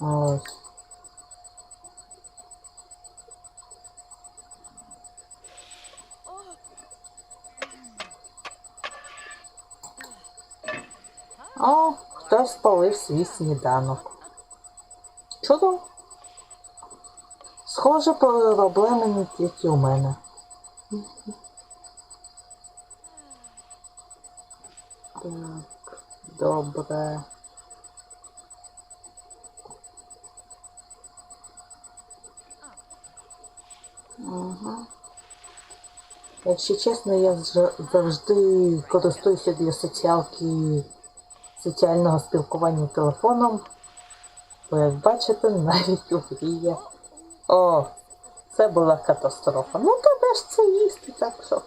Ось. О, хтось спалив свій сніданок. Чудово. Схоже, проблеми не тільки у мене. Так, добре. Ага. Якщо чесно, я завжди користуюся для соціалки соціального спілкування телефоном. Бо як бачите, навіть у грі. О, це була катастрофа. Ну тебе ж це їсти, так що.